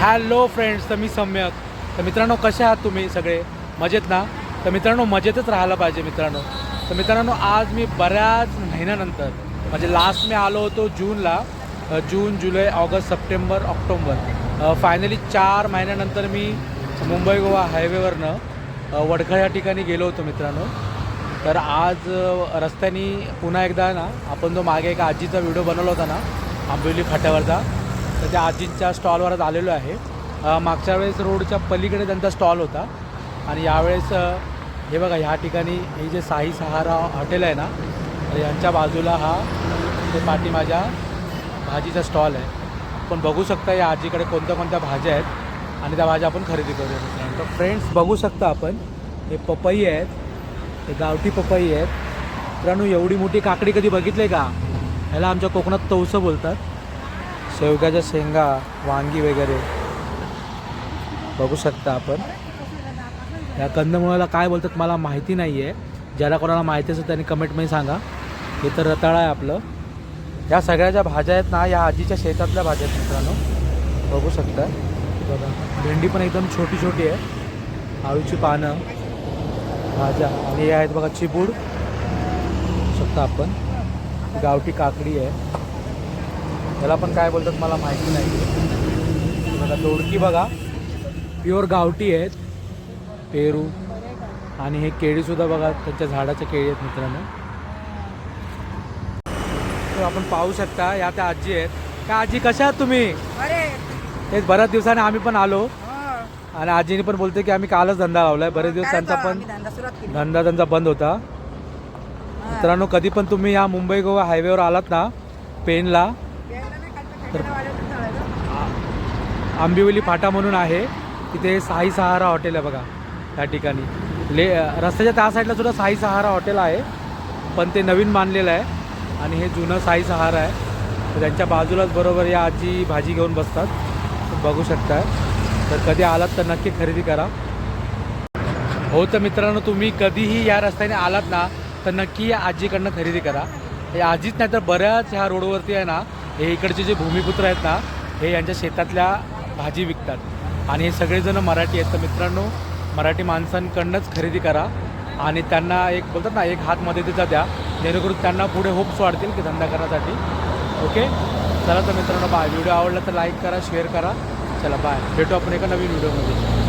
Hello friends तर मी सम्यक. तर मित्रांनो कसे आहात तुम्ही सगळे? मजेत ना? तर मित्रांनो मजेतच राहायला पाहिजे मित्रांनो. तर मित्रांनो आज मी बऱ्याच महिन्यानंतर म्हणजे लास्ट मी आलो होतो जूनला जून जुलै ऑगस्ट सप्टेंबर ऑक्टोंबर. फायनली चार महिन्यानंतर मी मुंबई गोवा हायवेवरनं वडखळ या ठिकाणी गेलो होतो मित्रांनो. तर आज रस्त्यानी रस्त्याने पुन्हा एकदा ना आपण जो मागे एका आजीचा व्हिडिओ बनवला होता ना आंबिवली फाट्यावरचा तर त्या आजींच्या स्टॉलवरच आलेलो आहे. मागच्या वेळेस रोडच्या पलीकडे त्यांचा स्टॉल होता. आणि यावेळेस हे बघा ह्या ठिकाणी हे जे साई सहारा हॉटेल आहे ना तर यांच्या बाजूला हा ते पाठी माझ्या भाजीचा स्टॉल आहे. आपण बघू शकता या आजीकडे कोणत्या कोणत्या भाज्या आहेत आणि त्या भाज्या आपण खरेदी करू तर फ्रेंड्स बघू शकता आपण हे पपई आहेत हे गावठी पपई आहेत. मित्रांनो एवढी मोठी काकडी कधी बघितली का? ह्याला आमच्या कोकणात तवसं बोलतात. शेवग्याच्या शेंगा वांगी वगैरे बघू शकता आपण. या कंदमुळाला काय बोलतात मला माहिती नाही आहे ज्याला कोणाला माहिती असेल त्यांनी कमेंटमध्ये सांगा. हे तर रताळा आहे आपलं. या सगळ्या ज्या भाज्या आहेत ना या आजीच्या शेतातल्या भाज्या आहेत मित्रांनो. बघू शकता. बघा भेंडी पण एकदम छोटी छोटी आहे. आळूची पानं भाज्या आणि हे आहेत बघा चिबूड. बघू शकता आपण. गावठी काकडी आहे. त्याला पण काय बोलतात मला माहिती नाही. बघा दोडकी बघा. प्युअर गावठी आहेत. पेरू. आणि हे केळीसुद्धा बघा त्यांच्या झाडाच्या केळी आहेत मित्रांनो. तर आपण पाहू शकता या त्या आजी आहेत. का आजी कशा आहात तुम्ही? तेच बऱ्याच दिवसाने आम्ही पण आलो. हो. आणि आजीने पण बोलते की आम्ही कालच धंदा लावलाय. बरेच दिवस काय त्यांचा पण धंदा त्यांचा बंद होता. हा. मित्रांनो कधी पण तुम्ही या मुंबई गोवा हायवेवर आलात ना पेनला आंबिवली फाटा म्हणून आहे. तिथे साई सहारा हॉटेल आहे बघा त्या ठिकाणी. ले रस्त्याच्या त्या साईडला सुद्धा साई सहारा हॉटेल आहे पण ते नवीन बांधलेलं आहे आणि हे जुनं साई सहारा आहे. तर त्यांच्या बाजूलाच बरोबर या आजी भाजी घेऊन बसतात. बघू शकताय. तर कधी आलात तर नक्की खरेदी करा. हो तर मित्रांनो तुम्ही कधीही या रस्त्याने आलात ना तर नक्की या आजीकडनं खरेदी करा. हे आजीच नाही तर बऱ्याच ह्या रोडवरती आहे ना हे इकडचे जे भूमिपुत्र आहेत ना हे यांच्या शेतातल्या भाजी विकतात. आणि हे सगळेजण मराठी आहेत. तर मित्रांनो मराठी माणसांकडनंच खरेदी करा आणि त्यांना एक बोलतात ना एक हात मदतीचा द्या. जेणेकरून त्यांना पुढे होप्स वाढतील की धंदा करण्यासाठी. ओके? चला तर मित्रांनो बाय व्हिडिओ आवडला तर लाईक करा शेअर करा. चला बाय भेटू आपण एका नवीन व्हिडिओमध्ये.